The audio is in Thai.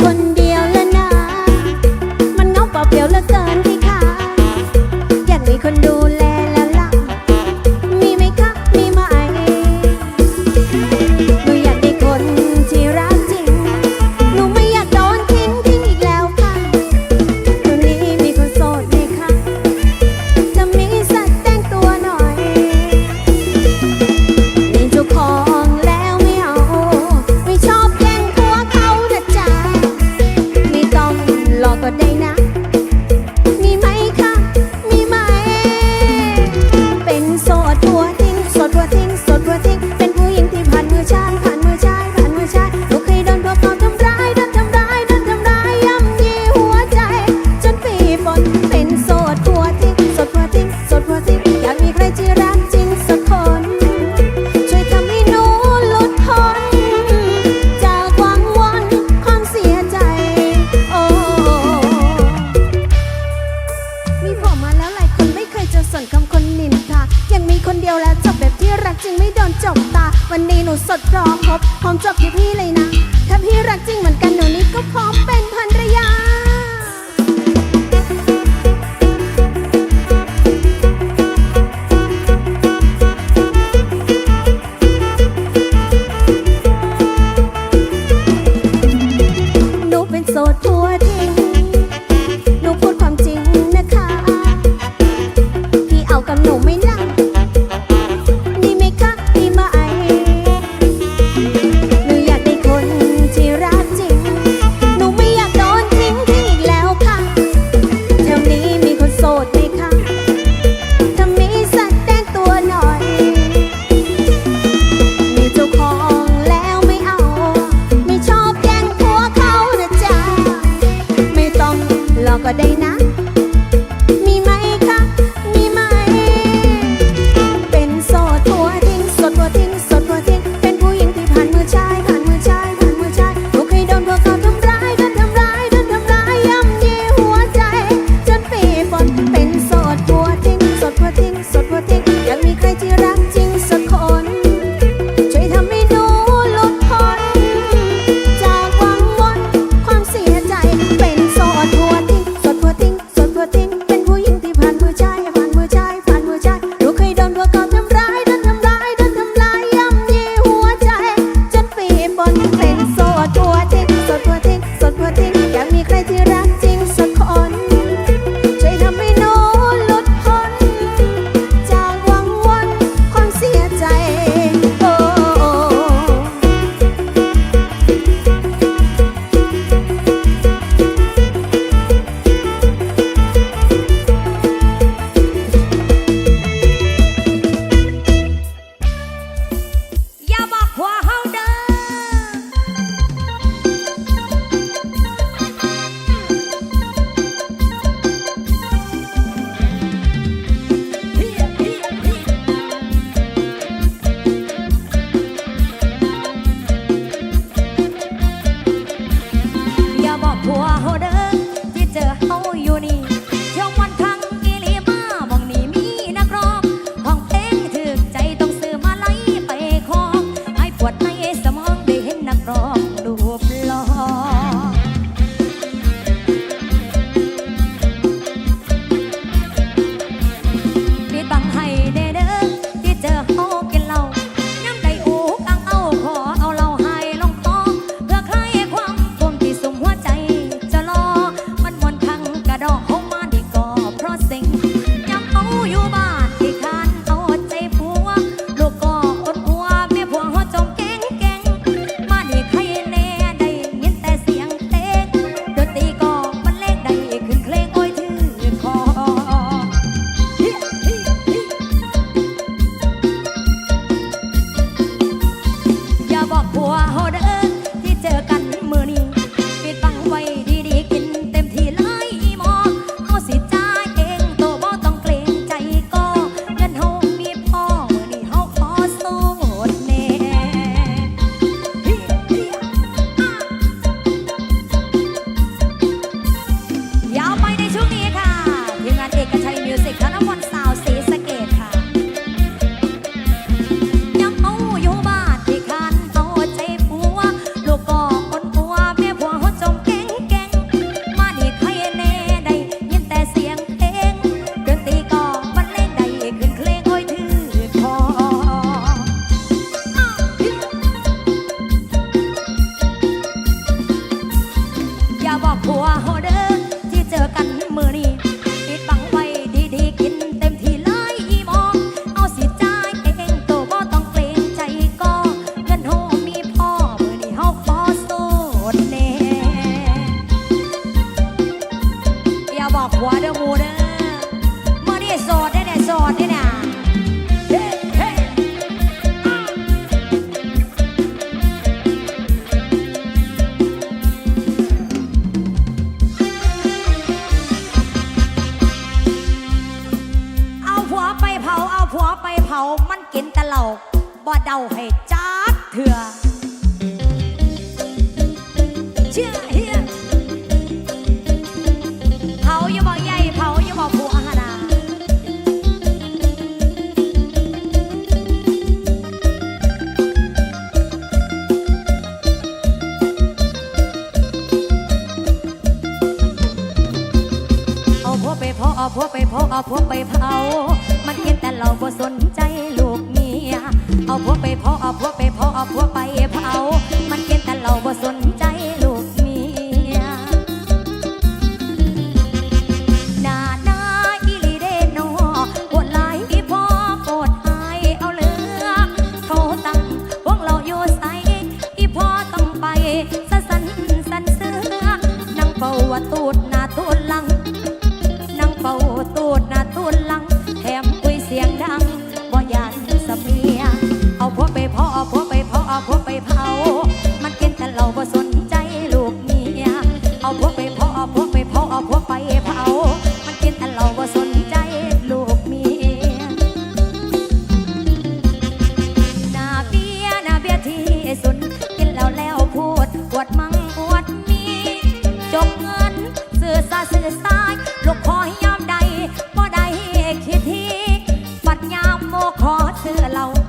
คน หนูสดร้องพบพร้อมจบที่พี่เลยนะ ถ้าพี่รักจริงมัน หัวเด้อมูเด้อมื่อนี่สอดได้เนี่ยสอดได้เนี่ยเอาผัวไปเผา เอาผัวไปเผา มันกินแต่เหล้าบ่เดาให้จัดเถื่อ เอาพวกไปเผา มันกินแต่เราบ่สนใจลูกเมีย เอาพวกไปเผาเอาพวกไปเผาเอาพวกไป 的老